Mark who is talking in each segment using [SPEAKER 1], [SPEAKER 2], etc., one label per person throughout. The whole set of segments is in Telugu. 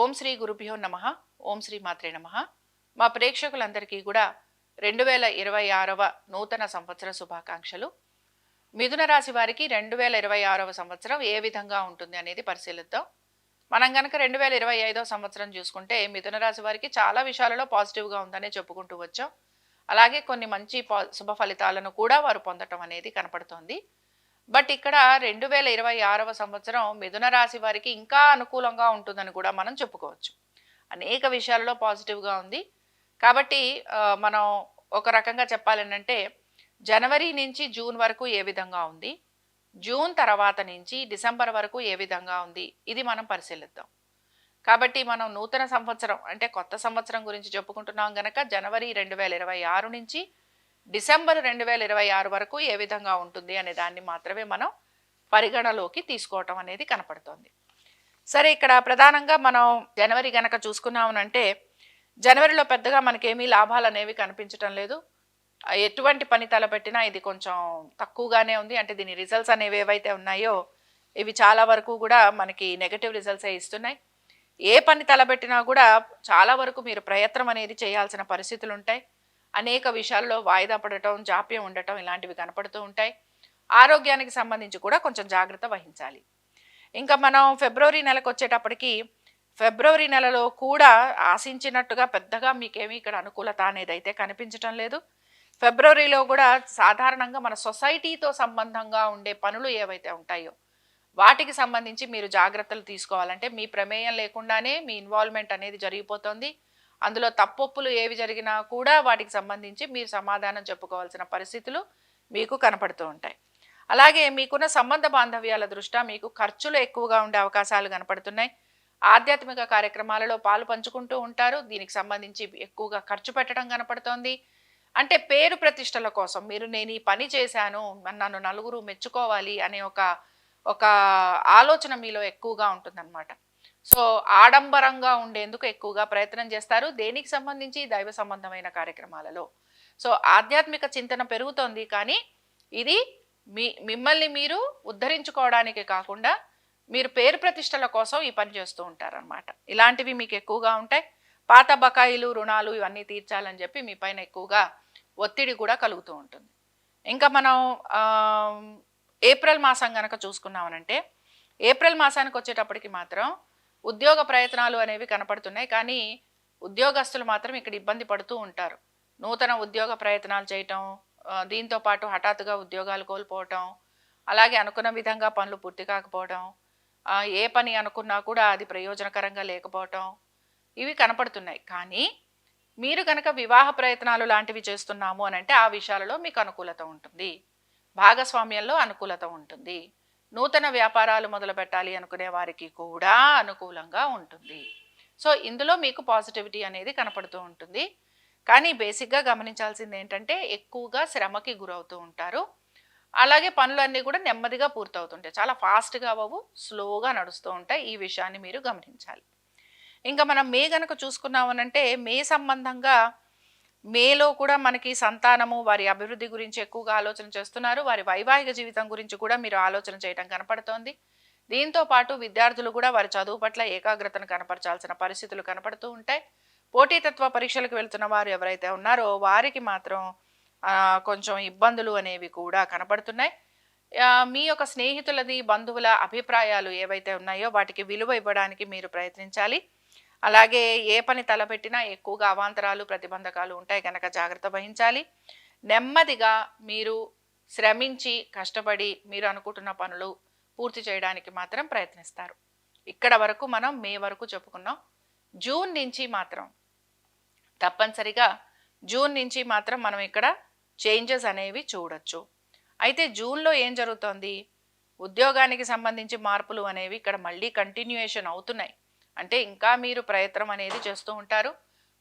[SPEAKER 1] ఓం శ్రీ గురుభ్యో నమ ఓం శ్రీ మాత్రే నమ. మా ప్రేక్షకులందరికీ కూడా రెండు వేల ఇరవై ఆరవ నూతన సంవత్సర శుభాకాంక్షలు. మిథున రాశి వారికి రెండు వేల ఇరవై ఆరవ సంవత్సరం ఏ విధంగా ఉంటుంది అనేది పరిశీలిద్దాం. మనం కనుక రెండు వేల ఇరవై ఐదవ సంవత్సరం చూసుకుంటే మిథున రాశి వారికి చాలా విషయాలలో పాజిటివ్గా ఉందనే చెప్పుకుంటూ వచ్చాం. అలాగే కొన్ని మంచి పా శుభ ఫలితాలను కూడా వారు పొందటం అనేది కనపడుతోంది. బట్ ఇక్కడ రెండు వేల ఇరవై ఆరవ సంవత్సరం మిథున రాశి వారికి ఇంకా అనుకూలంగా ఉంటుందని కూడా మనం చెప్పుకోవచ్చు. అనేక విషయాలలో పాజిటివ్గా ఉంది. కాబట్టి మనం ఒక రకంగా చెప్పాలంటే జనవరి నుంచి జూన్ వరకు ఏ విధంగా ఉంది? జూన్ తర్వాత నుంచి డిసెంబర్ వరకు ఏ విధంగా ఉంది? ఇది మనం పరిశీలిద్దాం. కాబట్టి మనం నూతన సంవత్సరం అంటే కొత్త సంవత్సరం గురించి చెప్పుకుంటున్నాం గనక జనవరి రెండు వేల ఇరవై ఆరు నుంచి డిసెంబర్ రెండు వేల ఇరవై ఆరు వరకు ఏ విధంగా ఉంటుంది అనే దాన్ని మాత్రమే మనం పరిగణలోకి తీసుకోవటం అనేది కనపడుతోంది. సరే ఇక్కడ ప్రధానంగా మనం జనవరి గనక చూసుకున్నామనంటే జనవరిలో పెద్దగా మనకేమీ లాభాలు అనేవి కనిపించటం లేదు. ఎటువంటి పని తలపెట్టినా ఇది కొంచెం తక్కువగానే ఉంది. అంటే దీని రిజల్ట్స్ అనేవి ఏవైతే ఉన్నాయో ఇవి చాలా వరకు కూడా మనకి నెగటివ్ రిజల్ట్సే ఇస్తున్నాయి. ఏ పని తలపెట్టినా కూడా చాలా వరకు మీరు ప్రయత్నం అనేది చేయాల్సిన పరిస్థితులు ఉంటాయి అనేక విషయాల్లో వాయిదా పడటం జాప్యం ఉండటం ఇలాంటివి కనపడుతూ ఉంటాయి. ఆరోగ్యానికి సంబంధించి కూడా కొంచెం జాగ్రత్త వహించాలి. ఇంకా మనం ఫిబ్రవరి నెలకు వచ్చేటప్పటికి ఫిబ్రవరి నెలలో కూడా ఆశించినట్టుగా పెద్దగా మీకేమీ ఇక్కడ అనుకూలత అనేది అయితే కనిపించటం లేదు. ఫిబ్రవరిలో కూడా సాధారణంగా మన సొసైటీతో సంబంధంగా ఉండే పనులు ఏవైతే ఉంటాయో వాటికి సంబంధించి మీరు జాగ్రత్తలు తీసుకోవాలంటే మీ ప్రమేయం లేకుండానే మీ ఇన్వాల్వ్మెంట్ అనేది జరిగిపోతుంది. అందులో తప్పొప్పులు ఏవి జరిగినా కూడా వాటికి సంబంధించి మీరు సమాధానం చెప్పుకోవాల్సిన పరిస్థితులు మీకు కనపడుతూ ఉంటాయి. అలాగే మీకున్న సంబంధ బాంధవ్యాల దృష్ట్యా మీకు ఖర్చులు ఎక్కువగా ఉండే అవకాశాలు కనపడుతున్నాయి. ఆధ్యాత్మిక కార్యక్రమాలలో పాలు పంచుకుంటూ ఉంటారు. దీనికి సంబంధించి ఎక్కువగా ఖర్చు పెట్టడం కనపడుతోంది. అంటే పేరు ప్రతిష్టల కోసం మీరు నేను ఈ పని చేశాను నన్ను నలుగురు మెచ్చుకోవాలి అనే ఒక ఒక ఆలోచన మీలో ఎక్కువగా ఉంటుందన్నమాట. సో ఆడంబరంగా ఉండేందుకు ఎక్కువగా ప్రయత్నం చేస్తారు. దేనికి సంబంధించి? దైవ సంబంధమైన కార్యక్రమాలలో. సో ఆధ్యాత్మిక చింతన పెరుగుతోంది కానీ ఇది మీ మిమ్మల్ని మీరు ఉద్ధరించుకోవడానికి కాకుండా మీరు పేరు ప్రతిష్టల కోసం ఈ పని చేస్తూ ఉంటారనమాట ఇలాంటివి మీకు ఎక్కువగా ఉంటాయి. పాత బకాయిలు రుణాలు ఇవన్నీ తీర్చాలని చెప్పి మీ పైన ఎక్కువగా ఒత్తిడి కూడా కలుగుతూ ఉంటుంది. ఇంకా మనం ఏప్రిల్ మాసం కనుక చూసుకున్నామనంటే ఏప్రిల్ మాసానికి వచ్చేటప్పటికి మాత్రం ఉద్యోగ ప్రయత్నాలు అనేవి కనపడుతున్నాయి కానీ ఉద్యోగస్తులు మాత్రం ఇక్కడ ఇబ్బంది పడుతూ ఉంటారు. నూతన ఉద్యోగ ప్రయత్నాలు చేయటం దీంతో పాటు హఠాత్తుగా ఉద్యోగాలు కోల్పోవటం అలాగే అనుకున్న విధంగా పనులు పూర్తి కాకపోవడం ఏ పని అనుకున్నా కూడా అది ప్రయోజనకరంగా లేకపోవటం ఇవి కనపడుతున్నాయి. కానీ మీరు కనుక వివాహ ప్రయత్నాలు లాంటివి చేస్తున్నాము అని అంటే ఆ విషయాలలో మీకు అనుకూలత ఉంటుంది. భాగస్వామ్యంలో అనుకూలత ఉంటుంది. నూతన వ్యాపారాలు మొదలు పెట్టాలి అనుకునే వారికి కూడా అనుకూలంగా ఉంటుంది. సో ఇందులో మీకు పాజిటివిటీ అనేది కనపడుతూ ఉంటుంది. కానీ బేసిక్గా గమనించాల్సింది ఏంటంటే ఎక్కువగా శ్రమకి గురవుతూ ఉంటారు. అలాగే పనులన్నీ కూడా నెమ్మదిగా పూర్తవుతుంటాయి. చాలా ఫాస్ట్గా అవ్వవు స్లోగా నడుస్తూ ఉంటాయి. ఈ విషయాన్ని మీరు గమనించాలి. ఇంకా మనం మే గనక చూసుకున్నామనంటే మే సంబంధంగా మేలో కూడా మనకి సంతానము వారి అభివృద్ధి గురించి ఎక్కువగా ఆలోచన చేస్తున్నారు. వారి వైవాహిక జీవితం గురించి కూడా మీరు ఆలోచన చేయడం కనపడుతోంది. దీంతో పాటు విద్యార్థులు కూడా వారి చదువు పట్ల ఏకాగ్రతను కనపరచాల్సిన పరిస్థితులు కనపడుతూ ఉంటాయి. పోటీతత్వ పరీక్షలకు వెళ్తున్న వారు ఎవరైతే ఉన్నారో వారికి మాత్రం కొంచెం ఇబ్బందులు అనేవి కూడా కనపడుతున్నాయి. మీ యొక్క స్నేహితులది బంధువుల అభిప్రాయాలు ఏవైతే ఉన్నాయో వాటికి విలువ ఇవ్వడానికి మీరు ప్రయత్నించాలి. అలాగే ఏ పని తలపెట్టినా ఎక్కువగా అవాంతరాలు ప్రతిబంధకాలు ఉంటాయి కనుక జాగ్రత్త వహించాలి. నెమ్మదిగా మీరు శ్రమించి కష్టపడి మీరు అనుకుంటున్న పనులు పూర్తి చేయడానికి మాత్రం ప్రయత్నిస్తారు. ఇక్కడ వరకు మనం మే వరకు చెప్పుకున్నాం. జూన్ నుంచి మాత్రం తప్పనిసరిగా జూన్ నుంచి మాత్రం మనం ఇక్కడ చేంజెస్ అనేవి చూడొచ్చు. అయితే జూన్లో ఏం జరుగుతోంది? ఉద్యోగానికి సంబంధించి మార్పులు అనేవి ఇక్కడ మళ్ళీ కంటిన్యూయేషన్ అవుతున్నాయి. అంటే ఇంకా మీరు ప్రయత్నం అనేది చేస్తూ ఉంటారు.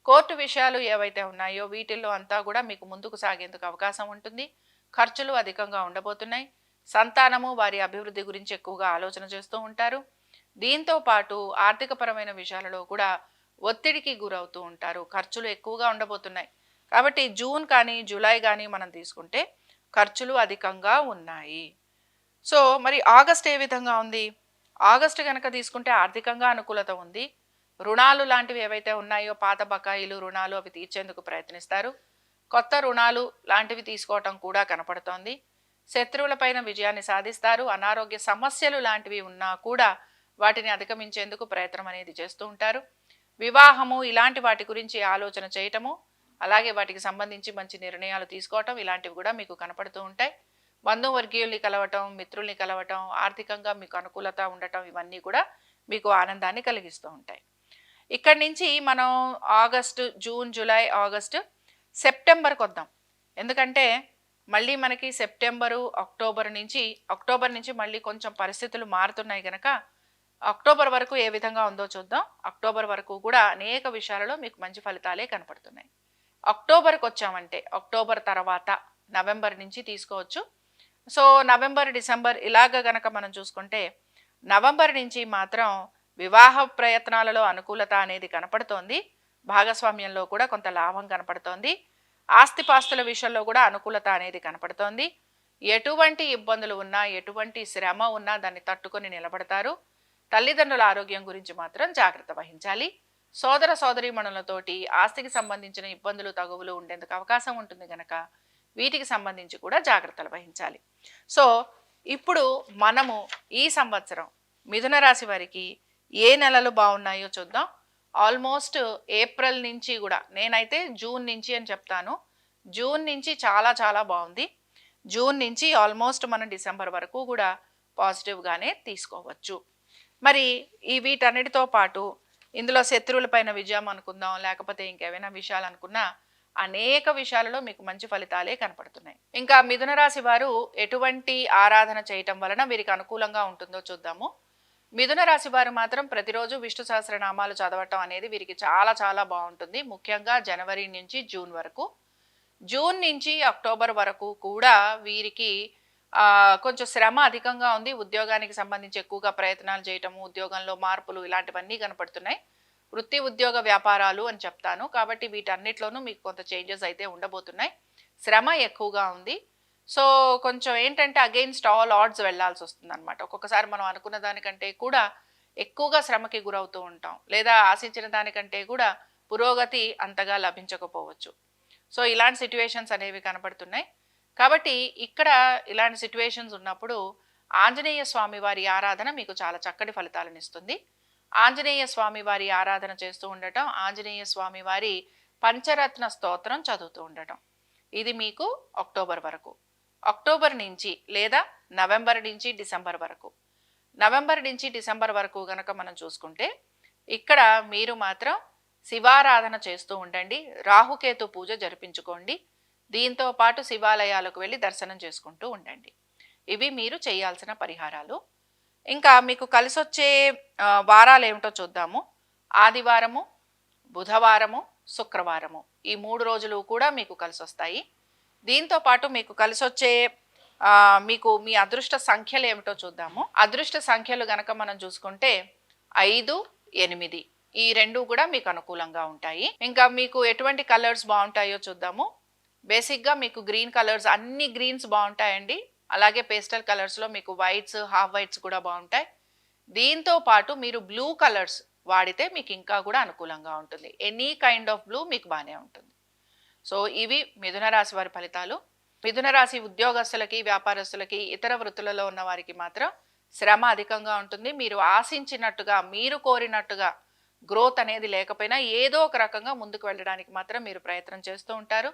[SPEAKER 1] కోర్టు విషయాలు ఏవైతే ఉన్నాయో వీటిల్లో అంతా కూడా మీకు ముందుకు సాగేందుకు అవకాశం ఉంటుంది. ఖర్చులు అధికంగా ఉండబోతున్నాయి. సంతానము వారి అభివృద్ధి గురించి ఎక్కువగా ఆలోచన చేస్తూ ఉంటారు. దీంతో పాటు ఆర్థికపరమైన విషయాలలో కూడా ఒత్తిడికి గురవుతూ ఉంటారు. ఖర్చులు ఎక్కువగా ఉండబోతున్నాయి. కాబట్టి జూన్ కానీ జూలై కానీ మనం తీసుకుంటే ఖర్చులు అధికంగా ఉన్నాయి. సో మరి ఆగస్ట్ ఏ విధంగా ఉంది? ఆగస్టు కనుక తీసుకుంటే ఆర్థికంగా అనుకూలత ఉంది. రుణాలు లాంటివి ఏవైతే ఉన్నాయో పాత బకాయిలు రుణాలు అవి తీర్చేందుకు ప్రయత్నిస్తారు. కొత్త రుణాలు లాంటివి తీసుకోవటం కూడా కనపడుతోంది. శత్రువులపైన విజయాన్ని సాధిస్తారు. అనారోగ్య సమస్యలు లాంటివి ఉన్నా కూడా వాటిని అధిగమించేందుకు ప్రయత్నం అనేది చేస్తూ ఉంటారు. వివాహము ఇలాంటి వాటి గురించి ఆలోచన చేయటము అలాగే వాటికి సంబంధించి మంచి నిర్ణయాలు తీసుకోవటం ఇలాంటివి కూడా మీకు కనపడుతూ ఉంటాయి. బంధువర్గీయుల్ని కలవటం మిత్రుల్ని కలవటం ఆర్థికంగా మీకు అనుకూలత ఉండటం ఇవన్నీ కూడా మీకు ఆనందాన్ని కలిగిస్తూ ఉంటాయి. ఇక్కడి నుంచి మనం ఆగస్టు జూన్ జూలై ఆగస్టు సెప్టెంబర్కి వద్దాం ఎందుకంటే మళ్ళీ మనకి సెప్టెంబరు అక్టోబర్ నుంచి అక్టోబర్ నుంచి మళ్ళీ కొంచెం పరిస్థితులు మారుతున్నాయి కనుక అక్టోబర్ వరకు ఏ విధంగా ఉందో చూద్దాం. అక్టోబర్ వరకు కూడా అనేక విషయాలలో మీకు మంచి ఫలితాలే కనపడుతున్నాయి. అక్టోబర్కి వచ్చామంటే అక్టోబర్ తర్వాత నవంబర్ నుంచి తీసుకోవచ్చు. సో నవంబర్ డిసెంబర్ ఇలాగ గనక మనం చూసుకుంటే నవంబర్ నుంచి మాత్రం వివాహ ప్రయత్నాలలో అనుకూలత అనేది కనపడుతోంది. భాగస్వామ్యంలో కూడా కొంత లాభం కనపడుతోంది. ఆస్తిపాస్తుల విషయంలో కూడా అనుకూలత అనేది కనపడుతోంది. ఎటువంటి ఇబ్బందులు ఉన్నా ఎటువంటి శ్రమ ఉన్నా దాన్ని తట్టుకొని నిలబడతారు. తల్లిదండ్రుల ఆరోగ్యం గురించి మాత్రం జాగ్రత్త వహించాలి. సోదర సోదరీమణులతోటి ఆస్తికి సంబంధించిన ఇబ్బందులు తగువులు ఉండేందుకు అవకాశం ఉంటుంది గనక వీటికి సంబంధించి కూడా జాగ్రత్తలు వహించాలి. సో ఇప్పుడు మనము ఈ సంవత్సరం మిథున రాశి వారికి ఏ నెలలు బాగున్నాయో చూద్దాం. ఆల్మోస్ట్ ఏప్రిల్ నుంచి కూడా నేనైతే జూన్ నుంచి అని చెప్తాను. జూన్ నుంచి చాలా చాలా బాగుంది. జూన్ నుంచి ఆల్మోస్ట్ మనం డిసెంబర్ వరకు కూడా పాజిటివ్గానే తీసుకోవచ్చు. మరి ఈ వీటన్నిటితో పాటు ఇందులో శత్రువులపైన విజయం అనుకుందాం లేకపోతే ఇంకేమైనా విషయాలు అనుకున్నా అనేక విషయాలలో మీకు మంచి ఫలితాలే కనపడుతున్నాయి. ఇంకా మిథున రాశి వారు ఎటువంటి ఆరాధన చేయటం వలన వీరికి అనుకూలంగా ఉంటుందో చూద్దాము. మిథున రాశి వారు మాత్రం ప్రతిరోజు విష్ణు సహస్రనామాలు చదవటం అనేది వీరికి చాలా చాలా బాగుంటుంది. ముఖ్యంగా జనవరి నుంచి జూన్ వరకు. జూన్ నుంచి అక్టోబర్ వరకు కూడా వీరికి కొంచెం శ్రమ అధికంగా ఉంది. ఉద్యోగానికి సంబంధించి ఎక్కువగా ప్రయత్నాలు చేయటము ఉద్యోగంలో మార్పులు ఇలాంటివన్నీ కనపడుతున్నాయి. వృత్తి ఉద్యోగ వ్యాపారాలు అని చెప్తాను. కాబట్టి వీటన్నిటిలోనూ మీకు కొంత చేంజెస్ అయితే ఉండబోతున్నాయి. శ్రమ ఎక్కువగా ఉంది. సో కొంచెం ఏంటంటే అగెయిన్స్ట్ ఆల్ ఆర్డ్స్ వెళ్ళాల్సి వస్తుంది అనమాట ఒక్కొక్కసారి మనం అనుకున్న దానికంటే కూడా ఎక్కువగా శ్రమకి గురవుతూ ఉంటాం. లేదా ఆశించిన దానికంటే కూడా పురోగతి అంతగా లభించకపోవచ్చు. సో ఇలాంటి సిట్యువేషన్స్ అనేవి కనపడుతున్నాయి. కాబట్టి ఇక్కడ ఇలాంటి సిట్యువేషన్స్ ఉన్నప్పుడు ఆంజనేయ స్వామి వారి ఆరాధన మీకు చాలా చక్కటి ఫలితాలను ఇస్తుంది. ఆంజనేయ స్వామి వారి ఆరాధన చేస్తూ ఉండటం ఆంజనేయ స్వామి వారి పంచరత్న స్తోత్రం చదువుతూ ఉండటం. ఇది మీకు అక్టోబర్ వరకు. అక్టోబర్ నుంచి లేదా నవంబర్ నుంచి డిసెంబర్ వరకు. నవంబర్ నుంచి డిసెంబర్ వరకు గనక మనం చూసుకుంటే ఇక్కడ మీరు మాత్రం శివారాధన చేస్తూ ఉండండి. రాహుకేతు పూజ జరిపించుకోండి. దీంతో పాటు శివాలయాలకు వెళ్ళి దర్శనం చేసుకుంటూ ఉండండి. ఇవి మీరు చేయాల్సిన పరిహారాలు. ఇంకా మీకు కలిసి వచ్చే వారాలు ఏమిటో చూద్దాము. ఆదివారము బుధవారము శుక్రవారము. ఈ మూడు రోజులు కూడా మీకు కలిసి వస్తాయి దీంతో పాటు మీకు కలిసి వచ్చే మీకు మీ అదృష్ట సంఖ్యలు ఏమిటో చూద్దాము. అదృష్ట సంఖ్యలు గనక మనం చూసుకుంటే ఐదు ఎనిమిది. ఈ రెండు కూడా మీకు అనుకూలంగా ఉంటాయి. ఇంకా మీకు ఎటువంటి కలర్స్ బాగుంటాయో చూద్దాము. బేసిక్గా మీకు గ్రీన్ కలర్స్ అన్ని గ్రీన్స్ బాగుంటాయండి. అలాగే పేస్టల్ కలర్స్లో మీకు వైట్స్ హాఫ్ వైట్స్ కూడా బాగుంటాయి. దీంతో పాటు మీరు బ్లూ కలర్స్ వాడితే మీకు ఇంకా కూడా అనుకూలంగా ఉంటుంది. ఎనీ కైండ్ ఆఫ్ బ్లూ మీకు బాగానే ఉంటుంది. సో ఇవి మిథున రాశి వారి ఫలితాలు. మిథున రాశి ఉద్యోగస్తులకి వ్యాపారస్తులకి ఇతర వృత్తులలో ఉన్న వారికి మాత్రం శ్రమ అధికంగా ఉంటుంది. మీరు ఆశించినట్టుగా మీరు కోరినట్టుగా గ్రోత్ అనేది లేకపోయినా ఏదో ఒక రకంగా ముందుకు వెళ్ళడానికి మాత్రం మీరు ప్రయత్నం చేస్తూ ఉంటారు.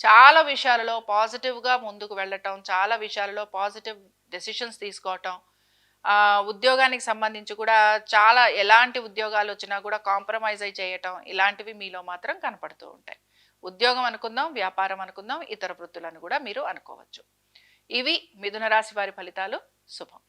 [SPEAKER 1] చాలా విషయాలలో పాజిటివ్గా ముందుకు వెళ్ళటం చాలా విషయాలలో పాజిటివ్ డెసిషన్స్ తీసుకోవటం ఉద్యోగానికి సంబంధించి కూడా చాలా ఎలాంటి ఉద్యోగాలు వచ్చినా కూడా కాంప్రమైజ్ అయి చేయటం ఇలాంటివి మీలో మాత్రం కనపడుతూ ఉంటాయి. ఉద్యోగం అనుకుందాం వ్యాపారం అనుకుందాం ఇతర వృత్తులను కూడా మీరు అనుకోవచ్చు. ఇవి మిథున రాశి వారి ఫలితాలు. శుభం.